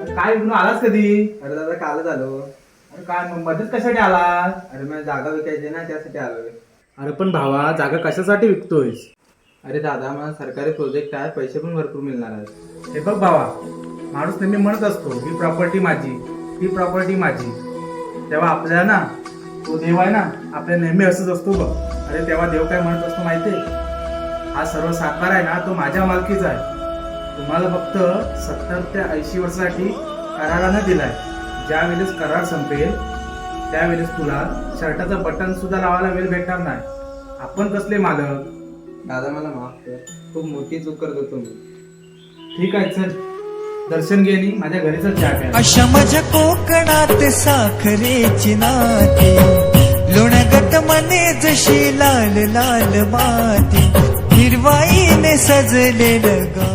अरे काय विकून आलास कधी? अरे दादा कालच आलो. अरे काय मग मध्येच कशासाठी आलास? अरे मला जागा विकायची ना त्यासाठी आलोय अरे पण भावा जागा कशासाठी विकतोयस? अरे दादा मला सरकारी प्रोजेक्ट आहे पैसे पण भरपूर मिळणार आहेत. हे बघ भावा माणूस नेहमी म्हणत असतो ही प्रॉपर्टी माझी ही प्रॉपर्टी माझी. तेव्हा आपल्याला ना तो देव आहे ना आपल्या नेहमी असंच असतो बघ. अरे तेव्हा देव काय म्हणत असतो माहितीये? हा सर्व साकार आहे ना तो माझ्या मालकीचा आहे. तुम्हाला फक्त सत्तर ते ऐंशी वर्षासाठी करारानं दिलाय. ज्या वेळेस करार संपेल त्यावेळेस तुला शर्टाचं बटन सुद्धा लावायला वेळ भेटणार नाही. आपण कसले मालक? दादा मला माफ कर. खूप मोठी चूक करत मी ठीक आहे चल. दर्शन घे आणि माझ्या घरीच चहा अशा माझ्या कोकणात साखरेची नाती लोणगत मने जशी लाल लाल माती. हिरवाईने सजलेलं गा